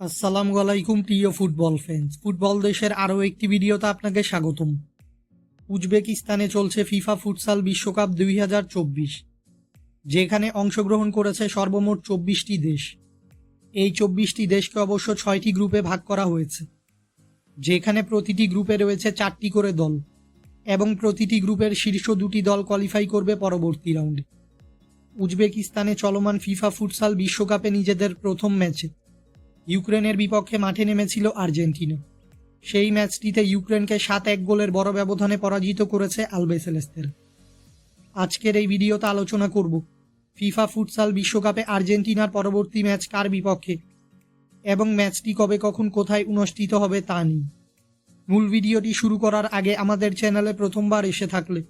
আসসালামু আলাইকুম, প্রিয় ফুটবল ফ্যান্স। ফুটবল দেশের আরও একটি ভিডিওতে আপনাকে স্বাগতম। উজবেকিস্তানে চলছে ফিফা ফুটসাল বিশ্বকাপ দুই হাজার চব্বিশ, যেখানে অংশগ্রহণ করেছে সর্বমোট চব্বিশটি দেশ। এই চব্বিশটি দেশকে অবশ্য ছয়টি গ্রুপে ভাগ করা হয়েছে, যেখানে প্রতিটি গ্রুপে রয়েছে চারটি করে দল এবং প্রতিটি গ্রুপের শীর্ষ দুটি দল কোয়ালিফাই করবে পরবর্তী রাউন্ডে উজবেকিস্তানে চলমান ফিফা ফুটসাল বিশ্বকাপে নিজেদের প্রথম ম্যাচে ইউক্রেনের বিপক্ষে মাঠে নেমেছিল আর্জেন্টিনা। সেই ম্যাচটিতে ইউক্রেনকে সাত এক গোলের বড় ব্যবধানে পরাজিত করেছে আলবেসেলেস্তের আজকের এই ভিডিওতে আলোচনা করব, ফিফা ফুটসাল বিশ্বকাপে আর্জেন্টিনার পরবর্তী ম্যাচ কার বিপক্ষে এবং ম্যাচটি কবে, কখন, কোথায় অনুষ্ঠিত হবে তা নিয়ে। মূল ভিডিওটি শুরু করার আগে আমাদের চ্যানেলে প্রথমবার এসে থাকলে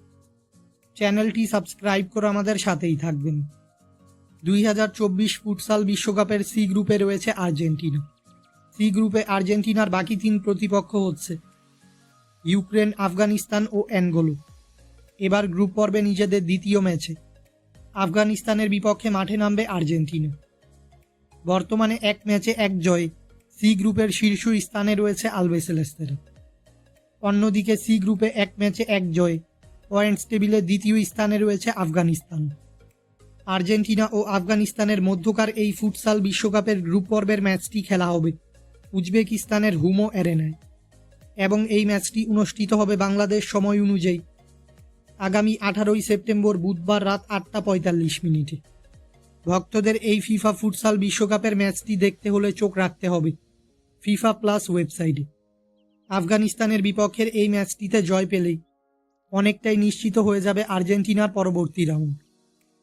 চ্যানেলটি সাবস্ক্রাইব করে আমাদের সাথেই থাকবেন। দুই হাজার চব্বিশ ফুটসাল বিশ্বকাপের সি গ্রুপে রয়েছে আর্জেন্টিনা। সি গ্রুপে আর্জেন্টিনার বাকি তিন প্রতিপক্ষ হচ্ছে ইউক্রেন, আফগানিস্তান ও অ্যানগোলো এবার গ্রুপ পর্বে নিজেদের দ্বিতীয় ম্যাচে। আফগানিস্তানের বিপক্ষে মাঠে নামবে আর্জেন্টিনা। বর্তমানে এক ম্যাচে এক জয়ে সি গ্রুপের শীর্ষ স্থানে রয়েছে আলবেসেলেস্তেরা অন্যদিকে সি গ্রুপে এক ম্যাচে এক জয়ে পয়েন্টস টেবিলে দ্বিতীয় স্থানে রয়েছে আফগানিস্তান। আর্জেন্টিনা ও আফগানিস্তানের মধ্যকার এই ফুটসাল বিশ্বকাপের গ্রুপ পর্বের ম্যাচটি খেলা হবে উজবেকিস্তানের হুমো এরেনায় এবং এই ম্যাচটি অনুষ্ঠিত হবে বাংলাদেশ সময় অনুযায়ী। আগামী আঠারোই সেপ্টেম্বর বুধবার রাত আটটা পঁয়তাল্লিশ মিনিটে। ভক্তদের এই ফিফা ফুটসাল বিশ্বকাপের ম্যাচটি দেখতে হলে চোখ রাখতে হবে ফিফা প্লাস ওয়েবসাইটে। আফগানিস্তানের বিপক্ষের এই ম্যাচটিতে জয় পেলেই অনেকটাই নিশ্চিত হয়ে যাবে আর্জেন্টিনার পরবর্তী রাউন্ড।